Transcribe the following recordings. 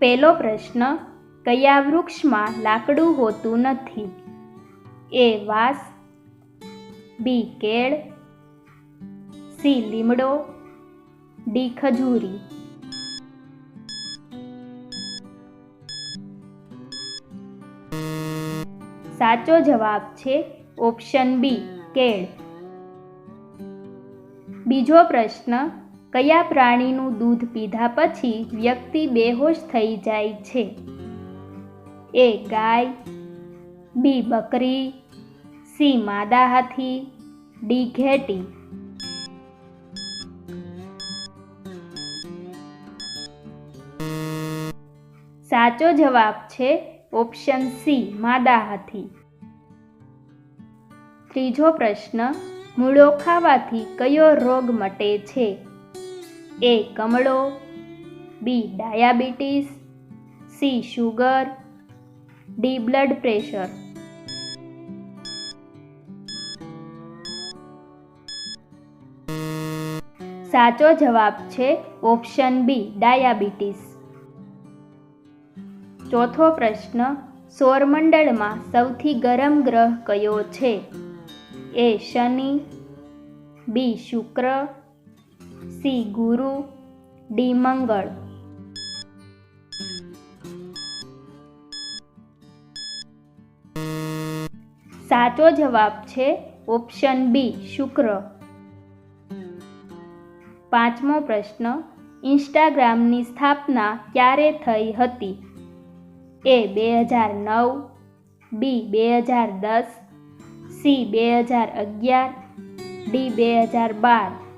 પહેલો પ્રશ્ન, કયા વૃક્ષમાં લાકડું હોતું નથી? એ વાસ, બી કેળ, સી લીમડો, ડી ખજૂરી. સાચો જવાબ છે ઓપ્શન બી, કેળ. બીજો પ્રશ્ન કયા પ્રાણીનું દૂધ પીધા પછી વ્યક્તિ બેહોશ થઈ જાય છે? એ ગાય, બી બકરી, સી માદા હાથી, ડી ઘેટી. સાચો જવાબ છે ઓપ્શન સી, માદા હાથી. ત્રીજો પ્રશ્ન, મૂળો ખાવાથી કયો રોગ મટે છે? A કમળો, B diabetes, C sugar, D blood pressure. સાચો જવાબ છે ઓપ્શન બી ડાયાબિટીસ. ચોથો પ્રશ્ન, સૌરમંડળમાં સૌથી ગરમ ગ્રહ કયો છે? એ શનિ, બી શુક્ર સી ગુરુ ડી મંગળ. સાચો જવાબ છે ઓપ્શન બી, શુક્ર. પાંચમો પ્રશ્ન, ઇન્સ્ટાગ્રામની સ્થાપના ક્યારે થઈ હતી? એ બે હજાર નવ, બી બે હજાર દસ, સી બે હજાર અગિયાર, ડી બે હજાર બાર.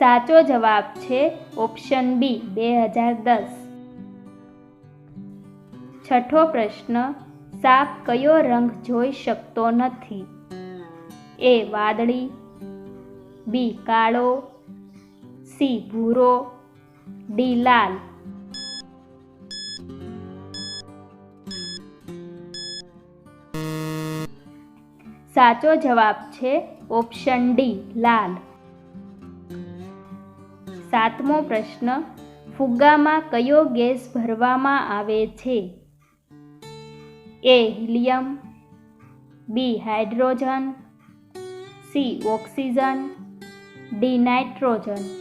સાચો જવાબ છે ઓપ્શન બી, બે હજાર દસ. છઠ્ઠો પ્રશ્ન, સાપ કયો રંગ જોઈ શકતો નથી? એ, વાદળી, બી, કાળો, સી, ભૂરો, ડી, લાલ. સાચો જવાબ છે ઓપ્શન ડી, લાલ. સાતમો પ્રશ્ન, ફુગ્ગામાં કયો ગેસ ભરવામાં આવે છે? A, helium, B, hydrogen, C, oxygen, D, nitrogen.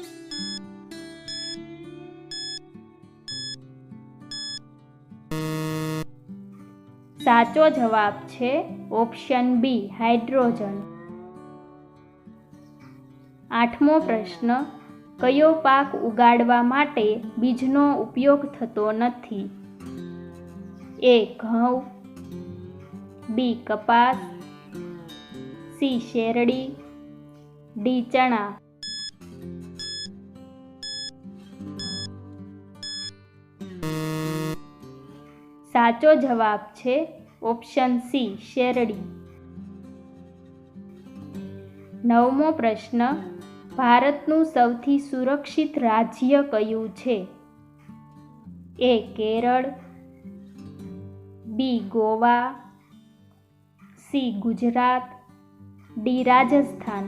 સાચો જવાબ છે ઓપ્શન બી, હાઇડ્રોજન. આઠમો પ્રશ્ન કયો પાક ઉગાડવા માટે બીજનો ઉપયોગ થતો નથી? એ, ઘઉં. બી, કપાસ. સી, શેરડી. ડી, ચણા. સાચો જવાબ છે ઓપ્શન સી, શેરડી. નવમો પ્રશ્ન ભારતનું સૌથી સુરક્ષિત રાજ્ય કયું છે? A Kerala, B Goa, C Gujarat, D Rajasthan.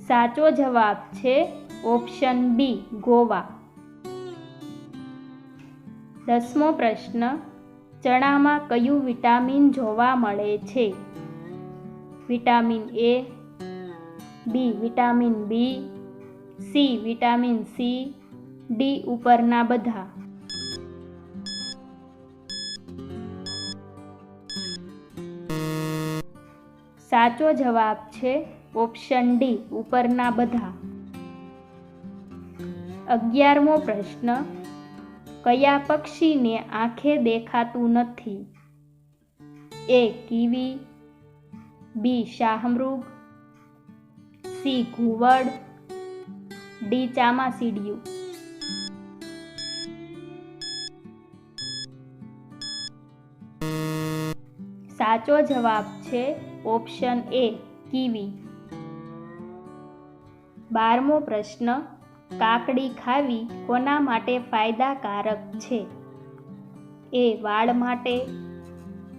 સાચો જવાબ છે ઓપ્શન બી ગોવા. દસમો પ્રશ્ન ચણામાં કયું વિટામિન જોવા મળે છે? Vitamin A B vitamin B C vitamin C D ઉપરના બધા. સાચો જવાબ છે ઓપ્શન ડી ઉપરના બધા. અગિયારમો પ્રશ્ન કયા પક્ષીને આંખે દેખાતું નથી? એ કીવી, બી શાહમૃગ, સી ઘુવડ, ડી ચામાસીડિયું. સાચો જવાબ છે ઓપ્શન એ કીવી. બારમો પ્રશ્ન કાકડી ખાવી કોના માટે ફાયદાકારક છે? એ વાળ માટે,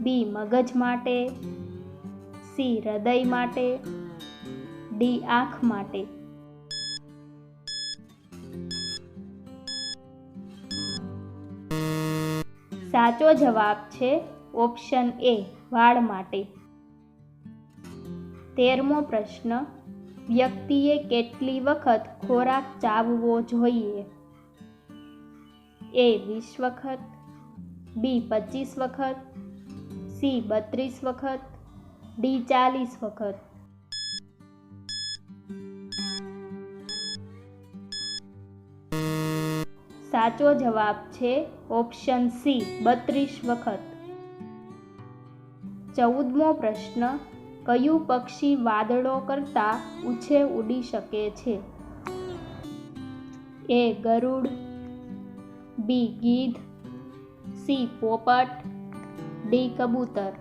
બી મગજ માટે, સી હૃદય માટે, ડી આંખ માટે. સાચો જવાબ છે ઓપ્શન એ, વાળ માટે. તેરમો પ્રશ્ન વ્યક્તિએ કેટલી વખત ખોરાક ચાવવો જોઈએ? એ વીસ વખત, બી પચીસ વખત, સી બત્રીસ વખત, ડી ચાલીસ વખત. સાચો જવાબ છે ઓપ્શન સી બત્રીસ વખત. ચૌદમો પ્રશ્ન કયું પક્ષી વાદળો કરતાં ઉછે ઉડી શકે છે? એ ગરુડ, બી ગીધ, સી પોપટ, ડી કબૂતર.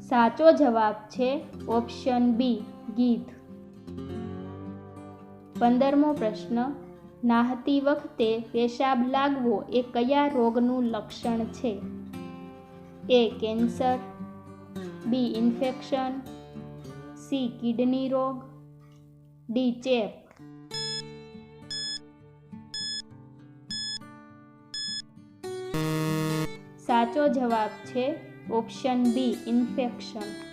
સાચો જવાબ છે ઓપ્શન બી ગીધ. પંદરમો પ્રશ્ન નાહતી વખતે પેશાબ લાગવો એ કયા રોગનું લક્ષણ છે? A cancer, B infection, C kidney રોગ, ડી ચેપ. સાચો જવાબ છે ઓપ્શન બી ઇન્ફેક્શન.